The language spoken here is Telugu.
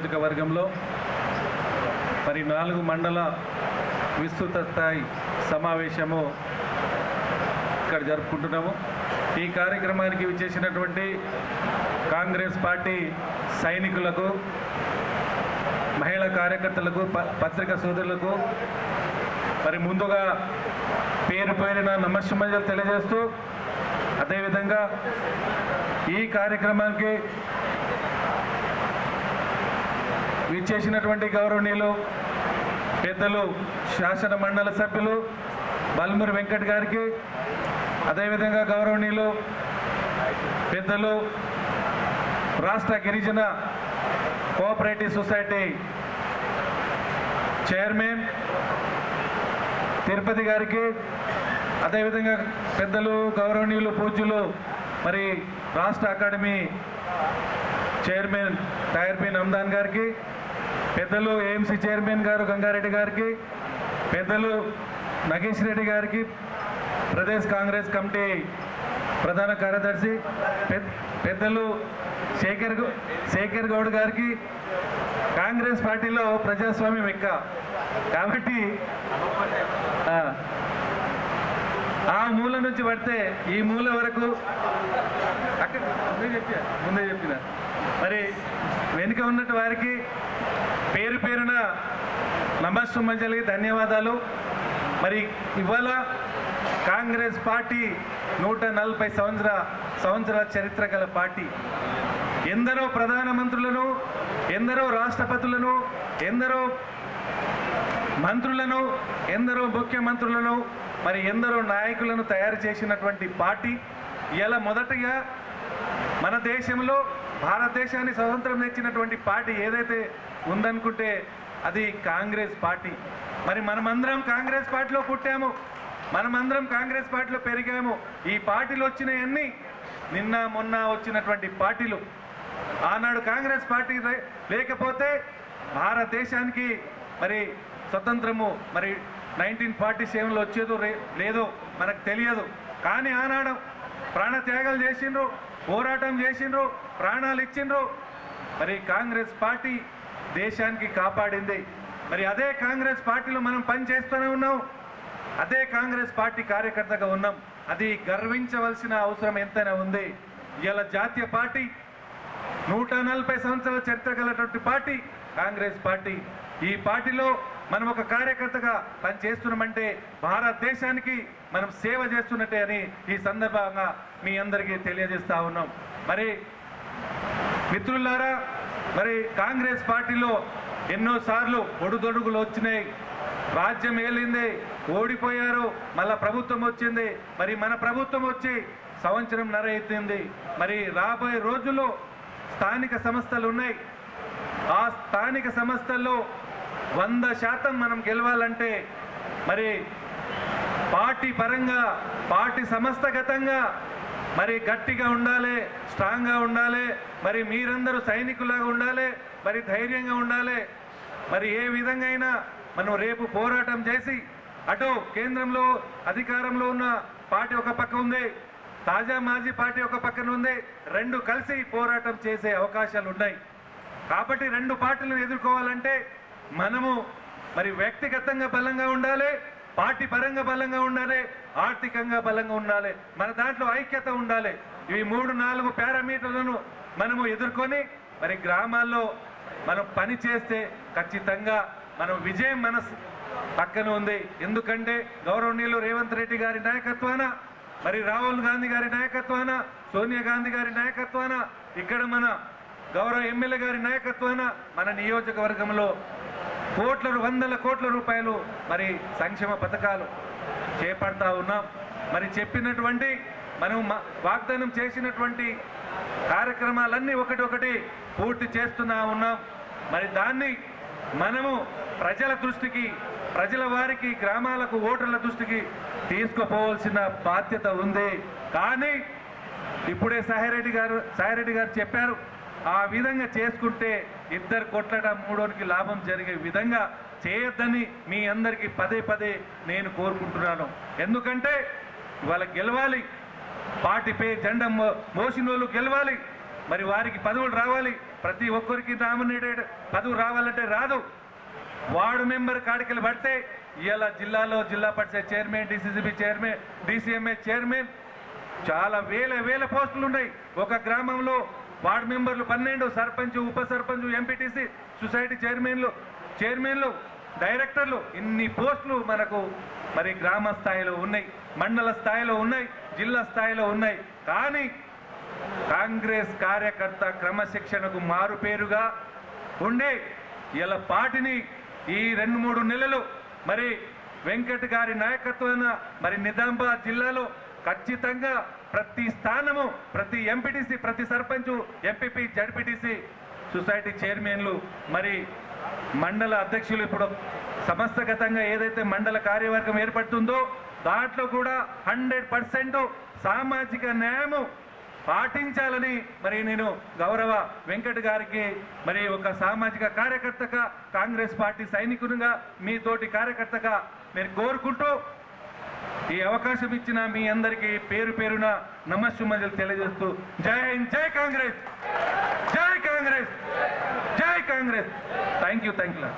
నియోజకవర్గంలో మరి నాలుగు మండల విస్తృత స్థాయి సమావేశము ఇక్కడ జరుపుకుంటున్నాము. ఈ కార్యక్రమానికి విచ్చేసినటువంటి కాంగ్రెస్ పార్టీ సైనికులకు మహిళా కార్యకర్తలకు ప- సోదరులకు మరి ముందుగా పేరు పేరిన నమస్సుమజలు తెలియజేస్తూ అదేవిధంగా ఈ కార్యక్రమానికి విచ్చేసినటువంటి గౌరవనీయులు పెద్దలు శాసన మండలి సభ్యులు బల్మూరి వెంకట్ గారికి అదేవిధంగా గౌరవనీయులు పెద్దలు రాష్ట్ర గిరిజన కోఆపరేటివ్ సొసైటీ చైర్మన్ తిరుపతి గారికి అదేవిధంగా పెద్దలు గౌరవనీయులు పూజ్యులు మరి రాష్ట్ర అకాడమీ చైర్మన్ టైర్ బిన్ అమ్దాన్ గారికి పెద్దలు ఏఎంసీ చైర్మన్ గారు గంగారెడ్డి గారికి పెద్దలు నగేష్ రెడ్డి గారికి ప్రదేశ్ కాంగ్రెస్ కమిటీ ప్రధాన కార్యదర్శి పెద్దలు శేఖర్ శేఖర్ గౌడ్ గారికి కాంగ్రెస్ పార్టీలో ప్రజాస్వామ్యం ఎక్క. కాబట్టి ఆ, మూల నుంచి పడితే ఈ మూల వరకు అక్కడ ముందే చెప్పా ముందే చెప్పిన. మరి వెనుక ఉన్నట్టు వారికి పేరు పేరున నమస్సుమంజలికి ధన్యవాదాలు. మరి ఇవాళ కాంగ్రెస్ పార్టీ నూట నలభై సంవత్సర సంవత్సరాల చరిత్ర గల పార్టీ. ఎందరో ప్రధానమంత్రులను ఎందరో రాష్ట్రపతులను ఎందరో మంత్రులను ఎందరో ముఖ్యమంత్రులను మరి ఎందరో నాయకులను తయారు చేసినటువంటి పార్టీ. ఇలా మొదటగా మన దేశంలో భారతదేశాన్ని స్వతంత్రం తెచ్చినటువంటి పార్టీ ఏదైతే ఉందనుకుంటే అది కాంగ్రెస్ పార్టీ. మరి మనమందరం కాంగ్రెస్ పార్టీలో పుట్టాము. మనమందరం కాంగ్రెస్ పార్టీలో పెరిగాము. ఈ పార్టీలు వచ్చినవన్నీ నిన్న మొన్న వచ్చినటువంటి పార్టీలు. ఆనాడు కాంగ్రెస్ పార్టీ లేకపోతే భారతదేశానికి మరి స్వతంత్రము మరి నైన్టీన్ ఫార్టీ సెవెన్లో వచ్చేదో రే- లేదో మనకు తెలియదు. కానీ ఆనాడు ప్రాణత్యాగాలు చేసిండ్రు. పోరాటం చేసిండ్రు ప్రాణాలు ఇచ్చిండ్రు. మరి కాంగ్రెస్ పార్టీ దేశానికి కాపాడింది. మరి అదే కాంగ్రెస్ పార్టీలో మనం పని చేస్తూనే ఉన్నాం. అదే కాంగ్రెస్ పార్టీ కార్యకర్తగా ఉన్నాం. అది గర్వించవలసిన అవసరం ఎంతైనా ఉంది. ఇలా జాతీయ పార్టీ నూట నలభై సంవత్సరాల చరిత్ర గలటువంటి పార్టీ కాంగ్రెస్ పార్టీ. ఈ పార్టీలో మనం ఒక కార్యకర్తగా పని చేస్తున్నామంటే భారతదేశానికి మనం సేవ చేస్తున్నట్టే అని ఈ సందర్భంగా మీ అందరికీ తెలియజేస్తా ఉన్నాం. మరి మిత్రులారా మరి కాంగ్రెస్ పార్టీలో ఎన్నోసార్లు ఒడుదొడుగులు వచ్చినాయి. రాజ్యం ఏలింది ఓడిపోయారు మళ్ళా ప్రభుత్వం వచ్చింది. మరి మన ప్రభుత్వం వచ్చి సంవత్సరం నర అవుతుంది మరి రాబోయే రోజుల్లో స్థానిక సంస్థలు ఉన్నాయి. ఆ స్థానిక సంస్థల్లో వంద శాతం మనం గెలవాలంటే మరి పార్టీ పరంగా పార్టీ సంస్థగతంగా మరి గట్టిగా ఉండాలి స్ట్రాంగ్గా ఉండాలి మరి మీరందరూ సైనికులాగా ఉండాలి మరి ధైర్యంగా ఉండాలి మరి ఏ విధంగా అయినా మనం రేపు పోరాటం చేసి అటు కేంద్రంలో అధికారంలో ఉన్న పార్టీ ఒక పక్క ఉంది తాజా మాజీ పార్టీ ఒక పక్కన ఉంది రెండు కలిసి పోరాటం చేసే అవకాశాలు ఉన్నాయి కాబట్టి రెండు పార్టీలను ఎదుర్కోవాలంటే మనము మరి వ్యక్తిగతంగా బలంగా ఉండాలి పార్టీ పరంగా బలంగా ఉండాలి ఆర్థికంగా బలంగా ఉండాలి మన దాంట్లో ఐక్యత ఉండాలి. ఇవి మూడు నాలుగు పారామీటర్లను మనము ఎదుర్కొని మరి గ్రామాల్లో మనం పని చేస్తే ఖచ్చితంగా మనం విజయం మన పక్కన ఉంది. ఎందుకంటే గౌరవనీయులు రేవంత్ రెడ్డి గారి నాయకత్వాన మరి రాహుల్ గాంధీ గారి నాయకత్వాన సోనియా గాంధీ గారి నాయకత్వాన ఇక్కడ మన గౌరవ ఎమ్మెల్యే గారి నాయకత్వాన మన నియోజకవర్గంలో కోట్ల వందల కోట్ల రూపాయలు మరి సంక్షేమ పథకాలు చేపడతా ఉన్నాం. మరి చెప్పినటువంటి మనం మ- వాగ్దానం చేసినటువంటి కార్యక్రమాలన్నీ ఒకటి ఒకటి పూర్తి చేస్తున్నా ఉన్నాం. మరి దాన్ని మనము ప్రజల దృష్టికి ప్రజల వారికి గ్రామాలకు ఓటర్ల దృష్టికి తీసుకుపోవాల్సిన బాధ్యత ఉంది. కానీ ఇప్పుడే సాయిరెడ్డి గారు సాయిరెడ్డి గారు చెప్పారు ఆ విధంగా చేసుకుంటే ఇద్దరు కొట్లట మూడోనికి లాభం జరిగే విధంగా చేయొద్దని మీ అందరికీ పదే పదే నేను కోరుకుంటున్నాను. ఎందుకంటే ఇవాళ గెలవాలి పార్టీపై జెండా మో- మోసిన వాళ్ళు గెలవాలి మరి వారికి పదవులు రావాలి. ప్రతి ఒక్కరికి నామినేటెడ్ పదవి రావాలంటే రాదు. వార్డు మెంబర్ కాడికలు పడితే ఇలా జిల్లాలో Zilla Parishad chairman DCCB chairman DCMA chairman చాలా వేల వేల పోస్టులు ఉన్నాయి ఒక గ్రామంలో వార్డు మెంబర్లు పన్నెండు సర్పంచ్ ఉప సర్పంచ్ ఎంపీటీసీ సొసైటీ చైర్మన్లు చైర్మన్లు డైరెక్టర్లు ఇన్ని పోస్టులు మనకు మరి గ్రామ స్థాయిలో ఉన్నాయి మండల స్థాయిలో ఉన్నాయి జిల్లా స్థాయిలో ఉన్నాయి. కానీ కాంగ్రెస్ కార్యకర్త క్రమశిక్షణకు మారుపేరుగా ఉండే ఇలా పార్టీని ఈ రెండు మూడు నెలలు మరి వెంకట్ గారి నాయకత్వాన మరి నిజామాబాద్ జిల్లాలో ఖచ్చితంగా ప్రతి స్థానము ప్రతి ఎంపీటీసీ ప్రతి సర్పంచ్ ఎంపీపీ జడ్పీటీసీ సొసైటీ చైర్మన్లు మరి మండల అధ్యక్షులు ఇప్పుడు సమస్తగతంగా ఏదైతే మండల కార్యవర్గం ఏర్పడుతుందో దాంట్లో కూడా హండ్రెడ్ పర్సెంట్ సామాజిక న్యాయము పాటించాలని మరి నేను గౌరవ వెంకట్ గారికి మరి ఒక సామాజిక కార్యకర్తగా కాంగ్రెస్ పార్టీ సైనికునిగా మీ తోటి కార్యకర్తగా నేను కోరుకుంటూ ఈ అవకాశం ఇచ్చిన మీ అందరికీ పేరు పేరున నమస్సుమజలు తెలియజేస్తూ జై హింద్ జై కాంగ్రెస్ జై కాంగ్రెస్ జై Congress. Thank you thank you